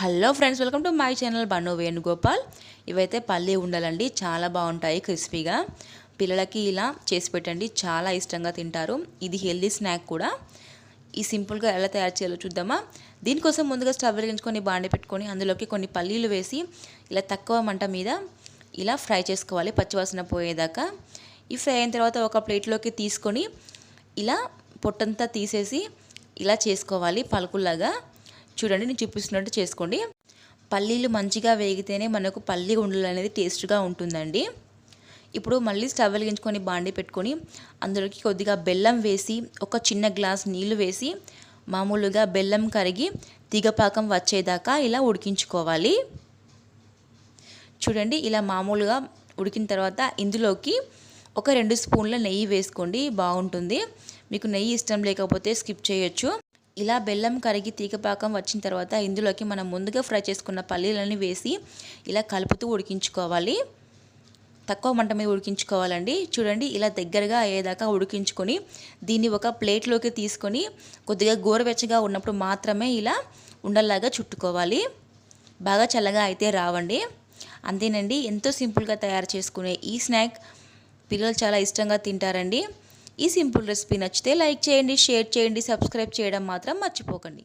Hello friends welcome to my channel Bannu Venugopal. ఇవైతే పల్లి ఉండాలండి చాలా బాగుంటాయి క్రిస్పీగా. పిల్లలకి ఇలా చేసి పెట్టండి చాలా ఇష్టంగా తింటారు. ఇది హెల్దీ స్నాక్ కూడా. ఈ సింపుల్గా ఎలా తయారు చేయాలో చూద్దామా? దీనికోసం ముందుగా స్టవ్ వెలిగించుకొని బాండి పెట్టుకొని అందులోకి కొన్ని పల్లీలు వేసి ఇలా తక్కువ మంట మీద ఇలా ఫ్రై చేసుకోవాలి పచ్చివాసన పోయేదాకా. ఈ ఫ్రై అయిన తర్వాత ఒక ప్లేట్లోకి తీసుకొని ఇలా పొట్టంతా తీసేసి ఇలా చేసుకోవాలి పలుకుల్లాగా. చూడండి నేను చూపిస్తున్నట్టు చేసుకోండి. పల్లీలు మంచిగా వేగితేనే మనకు పల్లి ఉండలు అనేది టేస్ట్గా ఉంటుందండి. ఇప్పుడు మళ్ళీ స్టవ్ వెలిగించుకొని బాండి పెట్టుకొని అందులోకి కొద్దిగా బెల్లం వేసి ఒక చిన్న గ్లాస్ నీళ్ళు వేసి మామూలుగా బెల్లం కరిగి తీగపాకం వచ్చేదాకా ఇలా ఉడికించుకోవాలి. చూడండి ఇలా మామూలుగా ఉడికిన తర్వాత ఇందులోకి ఒక రెండు స్పూన్ల నెయ్యి వేసుకోండి బాగుంటుంది. మీకు నెయ్యి ఇష్టం లేకపోతే స్కిప్ చేయొచ్చు. ఇలా బెల్లం కరిగి తీగపాకం వచ్చిన తర్వాత ఇందులోకి మనం ముందుగా ఫ్రై చేసుకున్న పల్లీలని వేసి ఇలా కలుపుతూ ఉడికించుకోవాలి. తక్కువ మంట మీద ఉడికించుకోవాలండి. చూడండి ఇలా దగ్గరగా అయ్యేదాకా ఉడికించుకొని దీన్ని ఒక ప్లేట్లోకి తీసుకొని కొద్దిగా గోరువెచ్చగా ఉన్నప్పుడు మాత్రమే ఇలా ఉండల్లాగా చుట్టుకోవాలి. బాగా చల్లగా అయితే రావండి. అంతేనండి ఎంతో సింపుల్గా తయారు చేసుకునే ఈ స్నాక్ పిల్లలు చాలా ఇష్టంగా తింటారండి. ఈ సింపుల్ రెసిపీ నచ్చితే లైక్ చేయండి షేర్ చేయండి సబ్స్క్రైబ్ చేయడం మాత్రం మర్చిపోకండి.